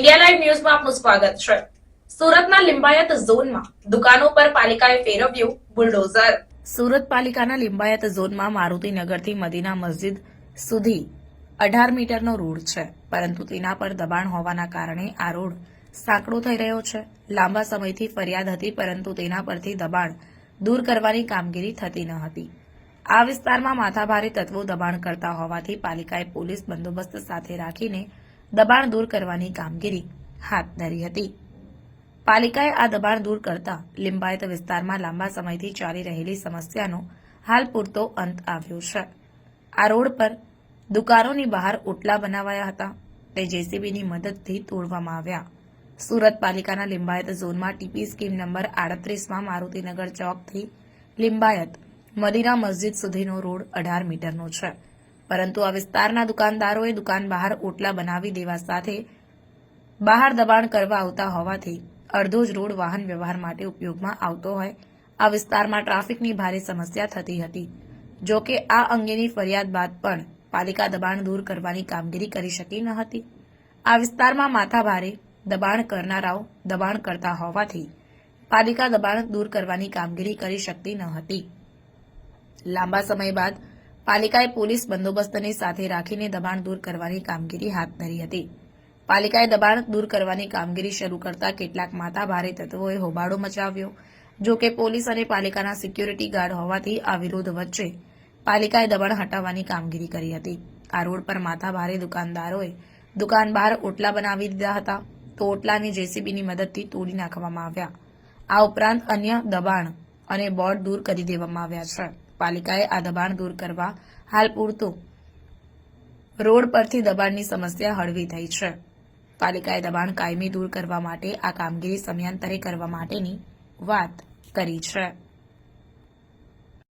India live ન્યૂઝમાં આપનું સ્વાગત છે. સુરતના લિંબાયત ઝોનમાં દુકાનો પર પાલિકાએ ફેરવ્યું બુલડોઝર. સુરત પાલિકાના લિંબાયત ઝોનમાં મારુતિનગરથી મદીના મસ્જિદ સુધી અઢાર મીટરનો રોડ છે, પરંતુ તેના પર દબાણ હોવાના કારણે આ રોડ સાંકડો થઈ રહ્યો છે. લાંબા સમયથી ફરિયાદ હતી, પરંતુ તેના પરથી દબાણ દૂર કરવાની કામગીરી થતી ન હતી. આ વિસ્તારમાં માથાભારે તત્વો દબાણ કરતા હોવાથી પાલિકાએ પોલીસ બંદોબસ્ત સાથે રાખીને દબાણ દૂર કરવાની કામગીરી હાથ ધરી હતી. પાલિકાએ આ દબાણ દૂર કરતા લિંબાયત વિસ્તારમાં લાંબા સમયથી ચાલી રહેલી સમસ્યાનો હાલ પૂરતો અંત આવ્યો છે. આ રોડ પર દુકાનોની બહાર ઓટલા બનાવાયા હતા. તે જેસીબીની મદદથી તોડવામાં આવ્યા. સુરત પાલિકાના લિંબાયત ઝોનમાં ટીપી સ્કીમ નંબર આડત્રીસમાં મારુતિનગર ચોકથી લિંબાયત મદીના મસ્જિદ સુધીનો રોડ અઢાર મીટરનો છે. પરંતુ આ વિસ્તારના દુકાનદારોએ દુકાન બહાર ઓટલા બનાવી દેવા સાથે બહાર દબાણ કરવા આવતા હોવાથી અડધો જ રોડ વાહન વ્યવહાર માટે ઉપયોગમાં આવતો હોય. આ વિસ્તારમાં ટ્રાફિકની ભારે સમસ્યા થતી હતી. જો કે આ અંગેની ફરિયાદ બાદ પણ પાલિકા દબાણ દૂર કરવાની કામગીરી કરી શકી ન હતી. આ વિસ્તારમાં માથાભારે દબાણ કરનારાઓ દબાણ કરતા હોવાથી પાલિકા દબાણ દૂર કરવાની કામગીરી કરી શકતી ન હતી. લાંબા સમય બાદ પાલિકાએ પોલીસ બંદોબસ્તને સાથે રાખીને દબાણ દૂર કરવાની કામગીરી હાથ ધરી હતી. પાલિકાએ દબાણ દૂર કરવાની કામગીરી શરૂ કરતા કેટલાક માથાભારે તત્વોએ હોબાળો મચાવ્યો. જો કે પોલીસ અને પાલિકાના સિક્યુરિટી ગાર્ડ હોવાથી આ વિરોધ વચ્ચે પાલિકાએ દબાણ હટાવવાની કામગીરી કરી હતી. આ રોડ પર માથાભારે દુકાનદારોએ દુકાન બહાર ઓટલા બનાવી દીધા હતા. તો ઓટલાને જેસીબીની મદદથી તોડી નાખવામાં આવ્યા. આ ઉપરાંત અન્ય દબાણ અને બોર્ડ દૂર કરી દેવામાં આવ્યા છે. પાલિકાએ આ દબાણ દૂર કરવા હાલ પૂરતું રોડ પરથી દબાણની સમસ્યા હળવી થઈ છે. પાલિકાએ દબાણ કાયમી દૂર કરવા માટે આ કામગીરી સમયાંતરે કરવા માટેની વાત કરી છે.